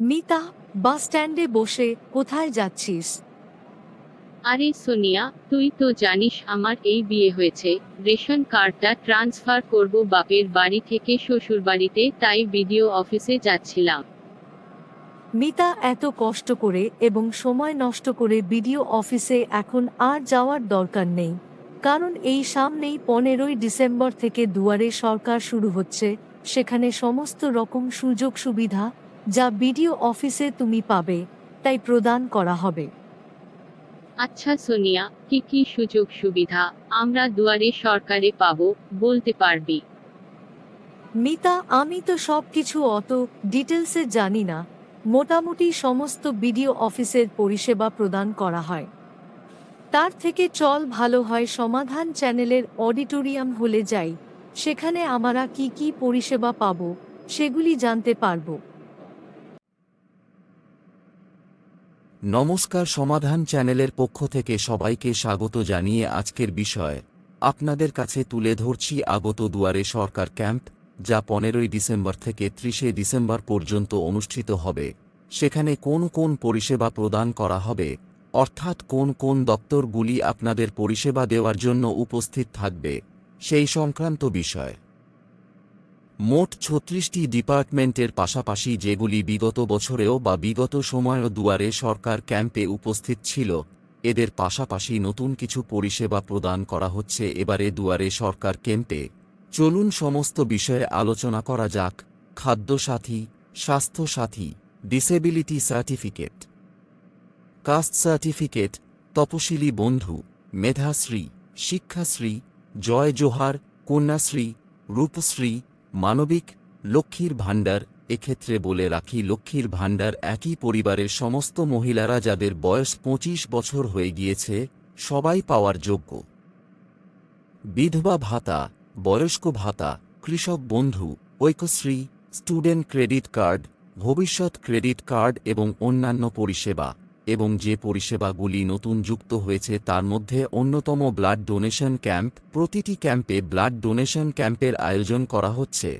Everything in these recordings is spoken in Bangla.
মিতা বাস স্ট্যান্ডে বসে কোথায় যাচ্ছিস? আরে সোনিয়া তুই তো জানিস আমার এই বিয়ে হয়েছে রেশন কার্ডটা ট্রান্সফার করব বাপের বাড়ি থেকে শ্বশুর বাড়িতে তাই ভিডিও অফিসে যাচ্ছিলাম। মিতা এত কষ্ট করে এবং সময় নষ্ট করে বিডিও অফিসে এখন আর যাওয়ার দরকার নেই। কারণ এই সামনেই পনেরোই ডিসেম্বর থেকে দুয়ারে সরকার শুরু হচ্ছে সেখানে সমস্ত রকম সুযোগ সুবিধা যা বিডিও অফিসে তুমি পাবে তাই প্রদান করা হবে। আচ্ছা সোনিয়া কি কি সুযোগ সুবিধা আমরা দুয়ারে সরকারে পাবো বলতে পারবি। মিতা আমি তো সব কিছু অত ডিটেলসে জানি না মোটামুটি সমস্ত বিডিও অফিসের পরিষেবা প্রদান করা হয়। তার থেকে চল ভালো হয় সমাধান চ্যানেলের অডিটোরিয়াম হলে যাই সেখানে আমরা কি কি পরিষেবা পাব সেগুলি জানতে পারব। নমস্কার সমাধান চ্যানেলের পক্ষ থেকে সবাইকে স্বাগত জানিয়ে আজকের বিষয়, আপনাদের কাছে তুলে ধরছি আগত দুয়ারে সরকার ক্যাম্প, যা পনেরোই ডিসেম্বর থেকে ত্রিশে ডিসেম্বর পর্যন্ত অনুষ্ঠিত হবে। সেখানে কোন কোন পরিষেবা প্রদান করা হবে, অর্থাৎ কোন কোন দপ্তরগুলি আপনাদের পরিষেবা দেওয়ার জন্য উপস্থিত থাকবে, সেই সংক্রান্ত বিষয়। মোট ছত্রিশটি ডিপার্টমেন্টের পাশাপাশি যেগুলি বিগত বছরেও বা বিগত সময়ও দুয়ারে সরকার ক্যাম্পে উপস্থিত ছিল, এদের পাশাপাশি নতুন কিছু পরিষেবা প্রদান করা হচ্ছে এবারে দুয়ারে সরকার ক্যাম্পে। চলুন সমস্ত বিষয়ে আলোচনা করা যাক। Khadya Sathi, Swasthya Sathi, disability certificate. Caste certificate, Taposili Bandhu, Medhashree, Shikshashree, জয় জোহার, কন্যাশ্রী, রূপশ্রী মানবিক, লক্ষ্মীর ভাণ্ডার, এক্ষেত্রে বলে রাখি লক্ষ্মীর ভাণ্ডার একই পরিবারের সমস্ত মহিলারা যাদের বয়স পঁচিশ বছর হয়ে গিয়েছে, সবাই পাওয়ার যোগ্য। বিধবা ভাতা, বয়স্ক ভাতা, Krishak Bandhu, Aikyashree, student credit card, Bhabishyat credit card এবং অন্যান্য পরিষেবা। এবং যে পরিষেবাগুলি নতুন যুক্ত হয়েছে তার মধ্যে অন্যতম ব্লাড ডোনেশন ক্যাম্প, প্রতিটি ক্যাম্পে ব্লাড ডোনেশন ক্যাম্পের আয়োজন করা হচ্ছে।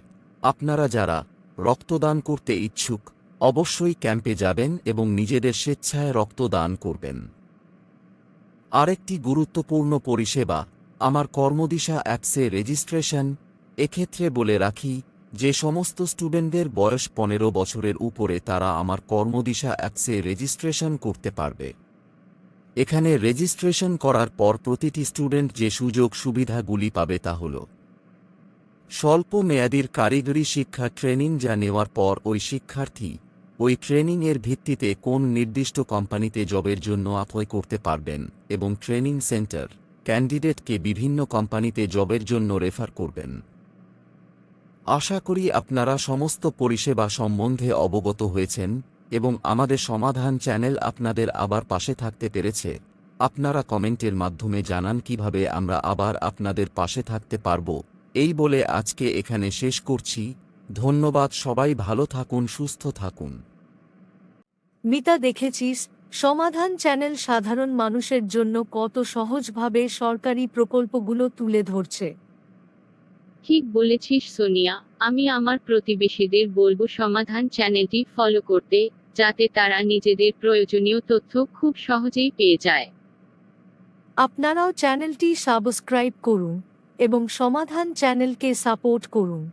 আপনারা যারা রক্তদান করতে ইচ্ছুক, অবশ্যই ক্যাম্পে যাবেন এবং নিজেদের স্বেচ্ছায় রক্তদান করবেন। আরেকটি গুরুত্বপূর্ণ পরিষেবা, আমার কর্মদিশা অ্যাপসে রেজিস্ট্রেশন, এক্ষেত্রে বলে রাখি যে সমস্ত স্টুডেন্টদের বয়স পনেরো বছরের উপরে তারা আমার কর্মদিশা অ্যাপসে রেজিস্ট্রেশন করতে পারবে। এখানে রেজিস্ট্রেশন করার পর প্রতিটি স্টুডেন্ট যে সুযোগ সুবিধাগুলি পাবে তা হল স্বল্প মেয়াদীর কারিগরি শিক্ষা ট্রেনিং যা নেওয়ার পর ওই শিক্ষার্থী ওই ট্রেনিংয়ের ভিত্তিতে কোন নির্দিষ্ট কোম্পানিতে জবের জন্য অ্যাপ্লাই করতে পারবেন এবং ট্রেনিং সেন্টার ক্যান্ডিডেটকে বিভিন্ন কোম্পানিতে জবের জন্য রেফার করবেন। আশা করি আপনারা সমস্ত পরিষেবা সম্বন্ধে অবগত হয়েছেন এবং আমাদের সমাধান চ্যানেল আপনাদের আবার পাশে থাকতে পেরেছে। আপনারা কমেন্টের মাধ্যমে জানান কীভাবে আমরা আবার আপনাদের পাশে থাকতে পারব। এই বলে আজকে এখানে শেষ করছি। ধন্যবাদ সবাই, ভালো থাকুন, সুস্থ থাকুন। মিতা দেখেছিস, সমাধান চ্যানেল সাধারণ মানুষের জন্য কত সহজভাবে সরকারি প্রকল্পগুলো তুলে ধরছে। ঠিক বলেছিস সোনিয়া, আমি আমার প্রতিবেশীদের বলব সমাধান চ্যানেলটি ফলো করতে, যাতে তারা নিজেদের প্রয়োজনীয় তথ্য খুব সহজেই পেয়ে যায়। আপনারাও চ্যানেলটি সাবস্ক্রাইব করুন এবং সমাধান চ্যানেলকে সাপোর্ট করুন।